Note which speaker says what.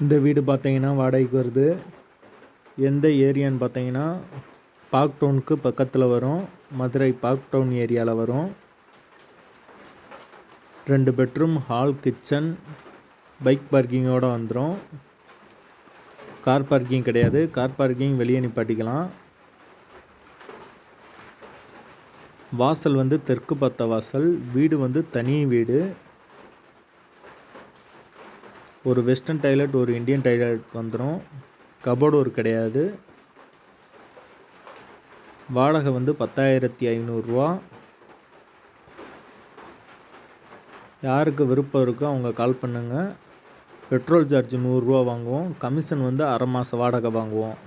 Speaker 1: இந்த வீடு பார்த்தீங்கன்னா வாடகைக்கு வருது. எந்த ஏரியான்னு பார்த்தீங்கன்னா பார்க் டவுனுக்கு பக்கத்தில் வரும். மதுரை பார்க் டவுன் ஏரியாவில் வரும். ரெண்டு பெட்ரூம் ஹால் கிச்சன் பைக் பார்க்கிங்கோடு வந்துடும் கார் பார்க்கிங் கிடையாது. கார் பார்க்கிங் வெளியே நிப்பாட்டிக்கலாம். வாசல் வந்து தெற்கு பார்த்த வாசல். வீடு வந்து தனி வீடு. ஒரு வெஸ்டர்ன் டாய்லெட் ஒரு இந்தியன் டாய்லெட் வந்துடும் கபோர்டு ஒரு கிடையாது. வாடகை வந்து பத்தாயிரத்தி ஐநூறுரூவா யாருக்கு விருப்பம் இருக்கோ அவங்க கால் பண்ணுங்கள் பெட்ரோல் சார்ஜ் நூறுரூவா வாங்குவோம். கமிஷன் வந்து அரை மாத வாடகை வாங்குவோம்.